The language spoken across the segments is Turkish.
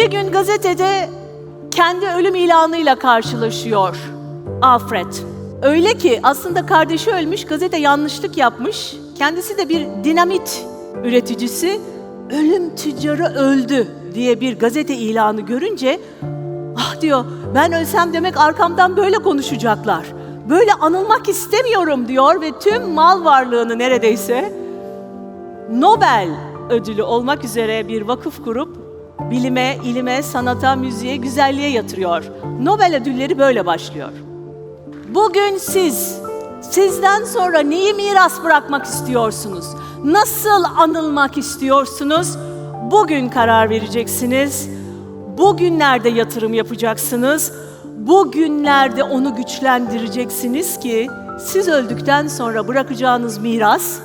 Bir gün gazetede kendi ölüm ilanıyla karşılaşıyor Alfred. Öyle ki aslında kardeşi ölmüş, gazete yanlışlık yapmış. Kendisi de bir dinamit üreticisi. Ölüm tüccarı öldü diye bir gazete ilanı görünce ah diyor ben ölsem demek arkamdan böyle konuşacaklar. Böyle anılmak istemiyorum diyor ve tüm mal varlığını neredeyse Nobel ödülü olmak üzere bir vakıf kurup bilime, ilime, sanata, müziğe, güzelliğe yatırıyor. Nobel ödülleri böyle başlıyor. Bugün siz, sizden sonra neyi miras bırakmak istiyorsunuz? Nasıl anılmak istiyorsunuz? Bugün karar vereceksiniz. Bugünlerde yatırım yapacaksınız. Bugünlerde onu güçlendireceksiniz ki siz öldükten sonra bırakacağınız miras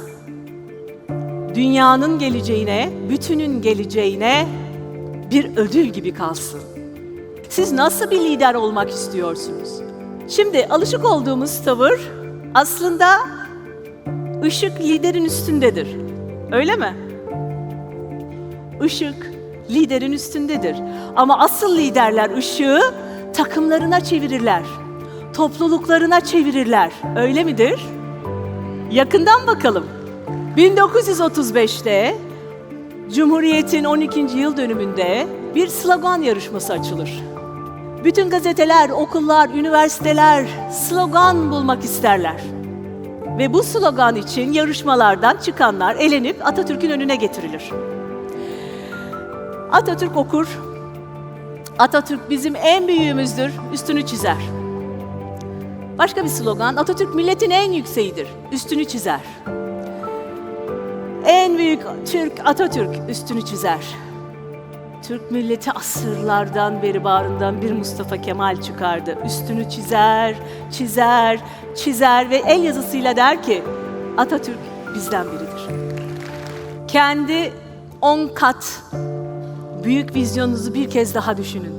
dünyanın geleceğine, bütünün geleceğine bir ödül gibi kalsın. Siz nasıl bir lider olmak istiyorsunuz? Şimdi alışık olduğumuz tavır aslında ışık liderin üstündedir. Öyle mi? Işık liderin üstündedir. Ama asıl liderler ışığı takımlarına çevirirler. Topluluklarına çevirirler. Öyle midir? Yakından bakalım. 1935'te Cumhuriyet'in 12. yıl dönümünde bir slogan yarışması açılır. Bütün gazeteler, okullar, üniversiteler slogan bulmak isterler. Ve bu slogan için yarışmalardan çıkanlar elenip Atatürk'ün önüne getirilir. Atatürk okur. Atatürk bizim en büyüğümüzdür, üstünü çizer. Başka bir slogan, Atatürk milletin en yükseğidir, üstünü çizer. En büyük Türk Atatürk üstünü çizer. Türk milleti asırlardan beri bağrından bir Mustafa Kemal çıkardı. Üstünü çizer, çizer, çizer ve el yazısıyla der ki Atatürk bizden biridir. Kendi on kat büyük vizyonunuzu bir kez daha düşünün.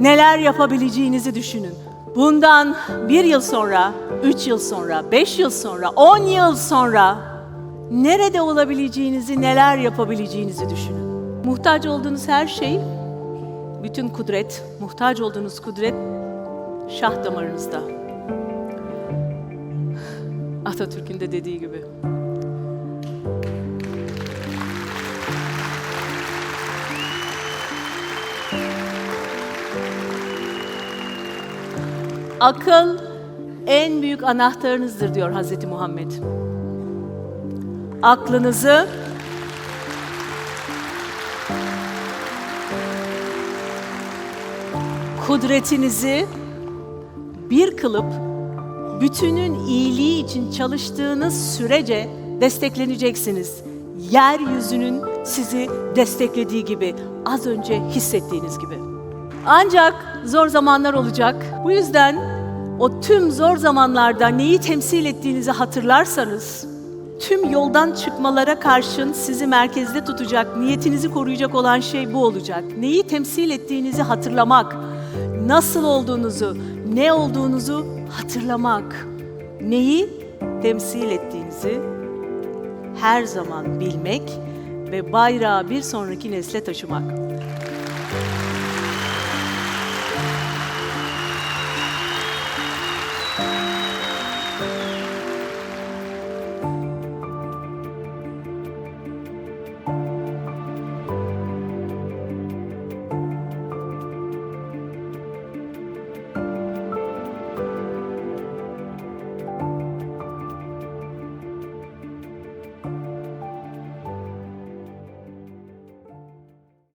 Neler yapabileceğinizi düşünün. Bundan bir yıl sonra, üç yıl sonra, beş yıl sonra, on yıl sonra nerede olabileceğinizi, neler yapabileceğinizi düşünün. Muhtaç olduğunuz her şey, bütün kudret, muhtaç olduğunuz kudret şah damarınızda. Atatürk'ün de dediği gibi. Akıl en büyük anahtarınızdır diyor Hazreti Muhammed. Aklınızı kudretinizi bir kılıp bütünün iyiliği için çalıştığınız sürece destekleneceksiniz. Yeryüzünün sizi desteklediği gibi, az önce hissettiğiniz gibi. Ancak zor zamanlar olacak. Bu yüzden o tüm zor zamanlarda neyi temsil ettiğinizi hatırlarsanız, tüm yoldan çıkmalara karşın sizi merkezde tutacak, niyetinizi koruyacak olan şey bu olacak. Neyi temsil ettiğinizi hatırlamak, nasıl olduğunuzu, ne olduğunuzu hatırlamak. Neyi temsil ettiğinizi her zaman bilmek ve bayrağı bir sonraki nesle taşımak.